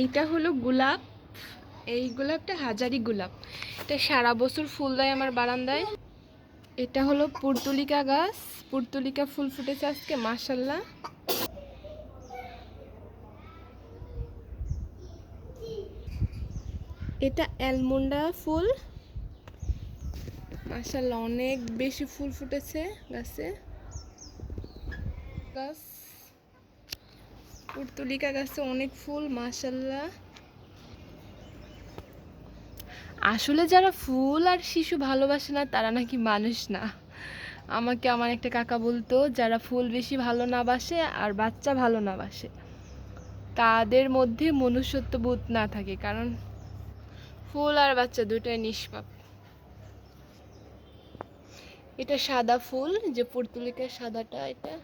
এইটা হলো গোলাপ, এই গোলাপটা হাজারি গোলাপ। এটা সারা বছর ফুল দেয় আমার বারান্দায়। এটা হলো পুর্তুলিকা গাছ। পুর্তুলিকা ফুল ফুটেছে আজকে মাসাল্লাহ এটা অ্যালমন্ডা ফুল। মাসাল্লাহ অনেক বেশি ফুল ফুটেছে গাছে। গাছ। পুর্তুলিকা গাছে অনেক ফুল মাসাল্লাহ আসলে যারা ফুল আর শিশু ভালোবাসে না, তারা নাকি মানুষ না। আমাকে আমার একটা কাকা বলতো, যারা ফুল বেশি ভালো না বাসে, আর বাচ্চা ভালো না বাসে, তাদের মধ্যে মনুষ্যত্ব বোধ না থাকে, কারণ ফুল আর বাচ্চা দুটোই নিষ্পাপ। এটা সাদা ফুল, যে পুর্তুলিকার সাদাটা, এটা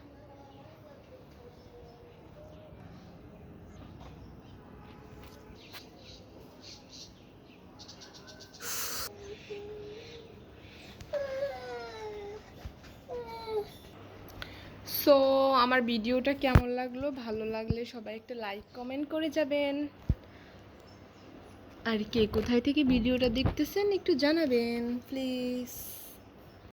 সো আমার ভিডিওটা কেমন লাগল? ভালো লাগলে সবাই একটা লাইক কমেন্ট করে যাবেন। আর কে কোথায় থেকে ভিডিওটা দেখতেছেন একটু জানাবেন প্লিজ